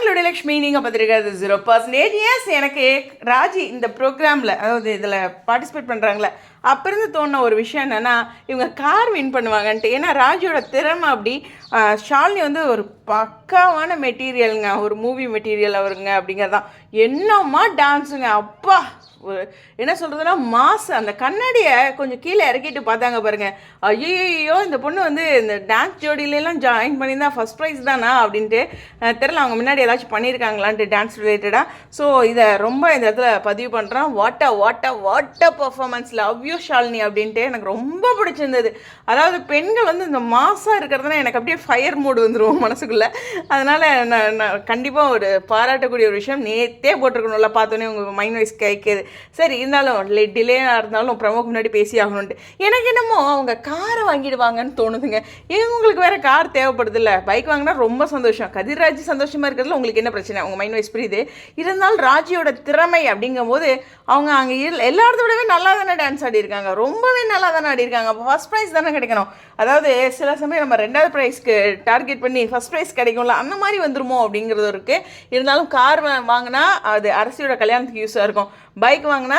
நாங்களுடைய லக்ஷ்மி நீங்கள் பார்த்துருக்காது zero percentage S எனக்கு ராஜி இந்த ப்ரோக்ராமில் அதாவது இதில் பார்ட்டிசிபேட் பண்ணுறாங்களே அப்போ தோணுன ஒரு விஷயம் என்னென்னா இவங்க கார் வின் பண்ணுவாங்கன்ட்டு. ஏன்னா ராஜோட திறமை அப்படி ஷாலினி வந்து ஒரு பக்காவான மெட்டீரியலுங்க. ஒரு மூவி மெட்டீரியல் அவருங்க அப்படிங்கிறதான். என்னம்மா டான்ஸுங்க அப்பா! என்ன சொல்கிறதுனா மாசு. அந்த கண்ணாடியை கொஞ்சம் கீழே இறக்கிட்டு பார்த்தாங்க பாருங்கள் ஐயோ இந்த பொண்ணு வந்து இந்த டான்ஸ் ஜோடியிலலாம் ஜாயின் பண்ணியிருந்தா ஃபஸ்ட் ப்ரைஸ் தானா அப்படின்ட்டு தெரில அவங்க முன்னாடி ஏதாச்சும் பண்ணியிருக்காங்களான்ட்டு டான்ஸ் ரிலேட்டடாக ஸோ இதை ரொம்ப இந்த இடத்துல பதிவு பண்ணுறான் what a what a what a performance love you Shalini அப்படின்ட்டு எனக்கு ரொம்ப பிடிச்சிருந்தது. அதாவது பெண்கள் வந்து இந்த மாசாக இருக்கிறதுனா எனக்கு அப்படியே ஃபயர் மூடு வந்துடும் மனசுக்குள்ளே. அதனால் நான் நான் கண்டிப்பாக ஒரு பாராட்டக்கூடிய ஒரு விஷயம் நேத்தே போட்டிருக்கணும்ல பார்த்தோன்னே உங்கள் மைண்ட் வைஸ் கேட்குது சரி இருந்தாலும் லே டிலேயாக இருந்தாலும் ப்ரமோக்கு முன்னாடி பேசி ஆகணுன்ட்டு எனக்கு என்னமோ அவங்க காரை வாங்கிடுவாங்கன்னு தோணுதுங்க. ஏன் உங்களுக்கு வேறு கார் தேவைப்படுது இல்லை பைக் வாங்கினா ரொம்ப சந்தோஷம். கதிர்ராஜ் சந்தோஷமாக இருக்கிறதுல உங்களுக்கு என்ன பிரச்சனை? உங்கள் மைண்ட் வைஸ் புரியுது. இருந்தாலும் ராஜியோட திறமை அப்படிங்கும்போது அவங்க அங்கே எல்லா இடத்த விடவே நல்லா தானே டான்ஸ் ஆடி ஆடிருக்காங்க ரொம்பவே நல்லா தானே ஆடிருக்காங்க அப்போ ஃபஸ்ட் ப்ரைஸ் தானே கிடைக்கணும். அதாவது சில சமயம் நம்ம ரெண்டாவது ப்ரைஸ்க்கு டார்கெட் பண்ணி ஃபஸ்ட் ப்ரைஸ் கிடைக்கும்ல அந்த மாதிரி வந்துருமோ அப்படிங்கிறது இருக்குது இருந்தாலும் கார் வாங்கினா அது அரசியோட கல்யாணத்துக்கு யூஸாக இருக்கும். பைக் வாங்கினா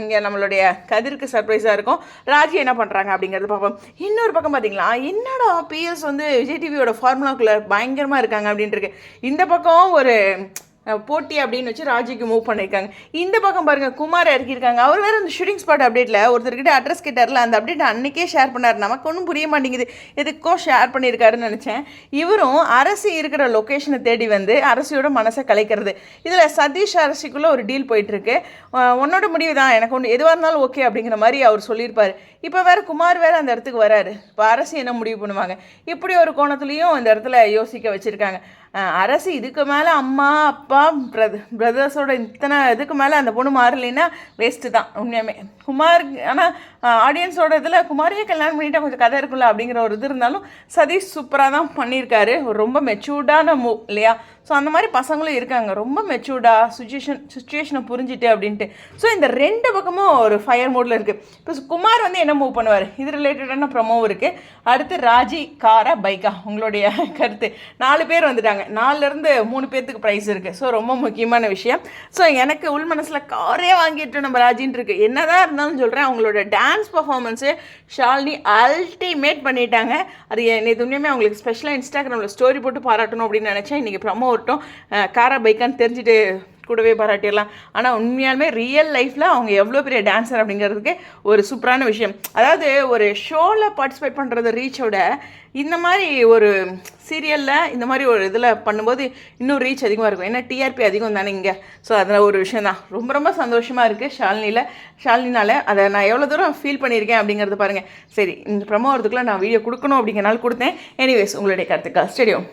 இங்கே நம்மளுடைய கதிருக்கு சர்ப்ரைஸாக இருக்கும். ராஜி என்ன பண்ணுறாங்க அப்படிங்கிறது பார்ப்போம். இன்னொரு பக்கம் பார்த்தீங்களா என்னடா பிஎஸ் வந்து விஜய் டிவியோட ஃபார்முலாக்குள்ளே பயங்கரமாக இருக்காங்க அப்படின்ட்டு இருக்கு. இந்த பக்கம் ஒரு போட்டி அப்படின்னு வச்சு ராஜிக்கு மூவ் பண்ணியிருக்காங்க இந்த பக்கம் பாருங்க குமார் இறக்கியிருக்காங்க. அவர் வேறு அந்த ஷூட்டிங் ஸ்பாட் அப்டேட்டில் ஒருத்தர்கிட்ட அட்ரஸ் கேட்டார்ல அந்த அப்டேட் அன்னைக்கே ஷேர் பண்ணார். நமக்கு ஒன்றும் புரிய மாட்டேங்குது. எதுக்கோ ஷேர் பண்ணியிருக்காருன்னு நினச்சேன். இவரும் அரசு இருக்கிற லொக்கேஷனை தேடி வந்து அரசியோட மனசை கலைக்கிறது. இதில் சதீஷ் அரசிக்குள்ளே ஒரு டீல் போயிட்டுருக்கு. உன்னோட முடிவு தான் எனக்கு ஒன்று எதுவாக இருந்தாலும் ஓகே அப்படிங்கிற மாதிரி அவர் சொல்லியிருப்பார். இப்போ வேறு குமார் வேற அந்த இடத்துக்கு வராரு. இப்போ அரசு என்ன முடிவு பண்ணுவாங்க? இப்படி ஒரு கோணத்துலேயும் இந்த இடத்துல யோசிக்க வச்சுருக்காங்க. அரசு இதுக்கு மேலே அம்மா அப்பா பிரத பிரதர்ஸோட இத்தனை இதுக்கு மேலே அந்த பொண்ணு மாறலைன்னா வேஸ்ட்டு தான் உண்மையுமே. குமார் ஆனால் ஆடியன்ஸோட இதில் குமாரியை கல்யாணம் பண்ணிட்டா கொஞ்சம் கதை இருக்குல்ல அப்படிங்கிற ஒரு இது இருந்தாலும் சதீஷ் சூப்பராக தான் பண்ணியிருக்காரு. ரொம்ப மெச்சூர்டான மூவ் இல்லையா? ஸோ அந்த மாதிரி பசங்களும் இருக்காங்க. ரொம்ப மெச்சூர்டாக சுச்சுவேஷன் சுச்சுவேஷனை புரிஞ்சுட்டு அப்படின்ட்டு. ஸோ இந்த ரெண்டு பக்கமும் ஒரு ஃபயர் மோடில் இருக்குது இப்போ குமார் வந்து என்ன மூவ் பண்ணுவார்? இது ரிலேட்டடான ப்ரொமோவும் இருக்குது அடுத்து ராஜி காரா பைக்கா உங்களுடைய கருத்து. நாலு பேர் வந்துட்டாங்க. நாலுலேருந்து மூணு பேர்த்துக்கு ப்ரைஸ் இருக்குது ஸோ ரொம்ப முக்கியமான விஷயம். ஸோ எனக்கு உள் மனசில் காரே வாங்கிட்டு நம்ம ராஜின்னு இருக்கு. என்னதான் இருந்தாலும் சொல்கிறேன் அவங்களோட dance dance performance Shalini ultimate பண்ணிட்டாங்க. அது நேற்று உண்மையுமே அவங்களுக்கு ஸ்பெஷலாக இன்ஸ்டாகிராமில் ஸ்டோரி போட்டு பாராட்டணும் அப்படின்னு நினச்சேன். இன்றைக்கி ப்ரமோ வரட்டும் காரா பைக்கான்னு தெரிஞ்சுட்டு கூடவே பாராட்டிடலாம். ஆனால் உண்மையாலுமே ரியல் லைஃப்பில் அவங்க எவ்வளோ பெரிய டான்ஸர் அப்படிங்கிறதுக்கு ஒரு சூப்பரான விஷயம். அதாவது ஒரு ஷோவில் பார்ட்டிசிபேட் பண்ணுறது ரீச்சோட இந்த மாதிரி ஒரு சீரியலில் இந்த மாதிரி ஒரு இதில் பண்ணும்போது இன்னும் ரீச் அதிகமாக இருக்கும். ஏன்னா டிஆர்பி அதிகம் தானே இங்கே. ஸோ அதில் ஒரு விஷயம் தான். ரொம்ப ரொம்ப சந்தோஷமாக இருக்குது ஷாலினியில் ஷாலினினால் அதை நான் எவ்வளோ தூரம் ஃபீல் பண்ணியிருக்கேன் அப்படிங்கிறது பாருங்கள் சரி இந்த ப்ரமோ வரதுக்குள்ளே நான் வீடியோ கொடுக்கணும் அப்படிங்கிறனால கொடுத்தேன். எனிவேஸ் உங்களுடைய கருத்துக்கள். ஸ்டேடியம்